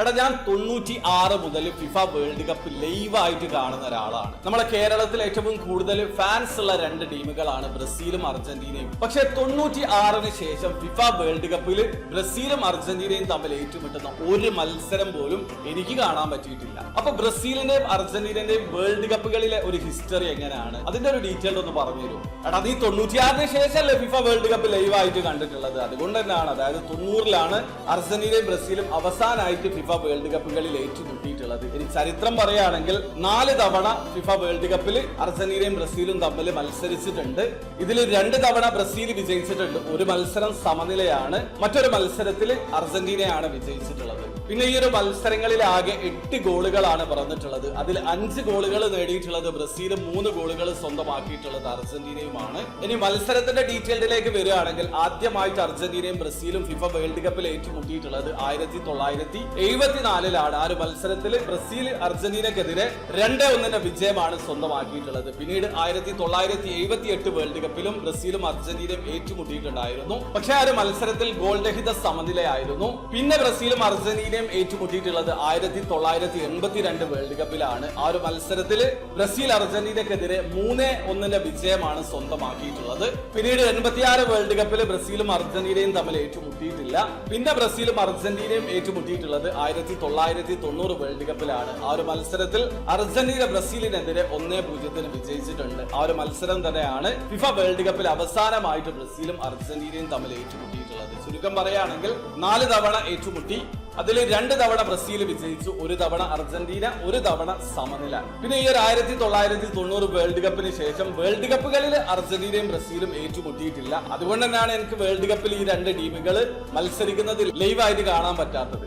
എടാ ഞാൻ തൊണ്ണൂറ്റി ആറ് മുതൽ ഫിഫ വേൾഡ് കപ്പ് ലൈവായിട്ട് കാണുന്ന ഒരാളാണ്. നമ്മളെ കേരളത്തിൽ ഏറ്റവും കൂടുതൽ ഫാൻസ് ഉള്ള രണ്ട് ടീമുകളാണ് ബ്രസീലും അർജന്റീനയും. പക്ഷെ തൊണ്ണൂറ്റി ആറിന് ശേഷം ഫിഫ വേൾഡ് കപ്പിൽ ബ്രസീലും അർജന്റീനയും തമ്മിൽ ഏറ്റുമുട്ടുന്ന ഒരു മത്സരം പോലും എനിക്ക് കാണാൻ പറ്റിയിട്ടില്ല. അപ്പൊ ബ്രസീലിന്റെയും അർജന്റീനയുടെയും വേൾഡ് കപ്പുകളിലെ ഒരു ഹിസ്റ്ററി എങ്ങനെയാണ്? അതിന്റെ ഒരു ഡീറ്റെയിൽ ഒന്ന് പറഞ്ഞു തരും എടാ നീ തൊണ്ണൂറ്റിയാറിന് ശേഷമല്ലേ ഫിഫ വേൾഡ് കപ്പ് ലൈവായിട്ട് കണ്ടിട്ടുള്ളത്. അതുകൊണ്ട് തന്നെയാണ് അതായത് തൊണ്ണൂറിലാണ് അർജന്റീനയും ബ്രസീലും അവസാനമായിട്ട് ഫിഫ വേൾഡ് കപ്പുകളിൽ ഏറ്റുമുട്ടിയിട്ടുള്ളത് ഇനി ചരിത്രം പറയുകയാണെങ്കിൽ നാല് തവണ ഫിഫ വേൾഡ് കപ്പിൽ അർജന്റീനയും ബ്രസീലും തമ്മിൽ മത്സരിച്ചിട്ടുണ്ട്. ഇതിൽ രണ്ട് തവണ ബ്രസീൽ വിജയിച്ചിട്ടുണ്ട്. ഒരു മത്സരം സമനിലയാണ്. മറ്റൊരു മത്സരത്തിൽ അർജന്റീനയാണ് വിജയിച്ചിട്ടുള്ളത്. പിന്നെ ഈ ഒരു മത്സരങ്ങളിൽ ആകെ എട്ട് ഗോളുകളാണ് പറഞ്ഞിട്ടുള്ളത് അതിൽ അഞ്ച് ഗോളുകൾ നേടിയിട്ടുള്ളത് ബ്രസീലും മൂന്ന് ഗോളുകൾ സ്വന്തമാക്കിയിട്ടുള്ളത് അർജന്റീനയുമാണ്. ഇനി മത്സരത്തിന്റെ ഡീറ്റെയിൽഡിലേക്ക് വരികയാണെങ്കിൽ ആദ്യമായിട്ട് അർജന്റീനയും ബ്രസീലും ഫിഫ വേൾഡ് കപ്പിൽ ഏറ്റുമുട്ടിയിട്ടുള്ളത് ആയിരത്തി തൊള്ളായിരത്തി എഴുപത്തിനാലിലാണ് ആ ഒരു മത്സരത്തിൽ ബ്രസീൽ അർജന്റീനക്കെതിരെ രണ്ട് ഒന്നിന്റെ വിജയമാണ് സ്വന്തമാക്കിയിട്ടുള്ളത്. പിന്നീട് ആയിരത്തി തൊള്ളായിരത്തി എഴുപത്തി എട്ട് വേൾഡ് കപ്പിലും ബ്രസീലും അർജന്റീനയും ഏറ്റുമുട്ടിയിട്ടുണ്ടായിരുന്നു. പക്ഷേ ആ ഒരു മത്സരത്തിൽ ഗോൾ രഹിത സമനിലയായിരുന്നു. പിന്നെ ബ്രസീലും അർജന്റീനയും ഏറ്റുമുട്ടിയിട്ടുള്ളത് ആയിരത്തി തൊള്ളായിരത്തി എൺപത്തിരണ്ട് വേൾഡ് കപ്പിലാണ്. ആ ഒരു മത്സരത്തിൽ ബ്രസീൽ അർജന്റീനക്കെതിരെ മൂന്ന് ഒന്നിന്റെ വിജയമാണ് സ്വന്തമാക്കിയിട്ടുള്ളത്. പിന്നീട് എൺപത്തിയാറ് വേൾഡ് കപ്പിൽ ബ്രസീലും അർജന്റീനയും തമ്മിൽ ഏറ്റുമുട്ടിയിട്ടില്ല. പിന്നെ ബ്രസീലും അർജന്റീനയും ഏറ്റുമുട്ടിയിട്ടുള്ളത് ആയിരത്തി തൊള്ളായിരത്തി തൊണ്ണൂറ് വേൾഡ് കപ്പിലാണ്. ആ ഒരു മത്സരത്തിൽ അർജന്റീന ബ്രസീലിനെതിരെ ഒന്നേ പൂജ്യത്തിന് വിജയിച്ചിട്ടുണ്ട്. ആ ഒരു മത്സരം തന്നെയാണ് ഫിഫ വേൾഡ് കപ്പിൽ അവസാനമായിട്ട് ബ്രസീലും അർജന്റീനയും തമ്മിൽ ഏറ്റുമുട്ടിയിട്ടുള്ളത്. ചുരുക്കം പറയുകയാണെങ്കിൽ നാല് തവണ ഏറ്റുമുട്ടി അതിൽ രണ്ട് തവണ ബ്രസീൽ വിജയിച്ചു ഒരു തവണ അർജന്റീന ഒരു തവണ സമനില. പിന്നെ ഈ ഒരു ആയിരത്തി തൊള്ളായിരത്തി തൊണ്ണൂറ് വേൾഡ് കപ്പിന് ശേഷം വേൾഡ് കപ്പുകളിൽ അർജന്റീനയും ബ്രസീലും ഏറ്റുമുട്ടിയിട്ടില്ല. അതുകൊണ്ട് തന്നെയാണ് എനിക്ക് വേൾഡ് കപ്പിൽ ഈ രണ്ട് ടീമുകൾ മത്സരിക്കുന്നത് ലൈവായിട്ട് കാണാൻ പറ്റാത്തത്.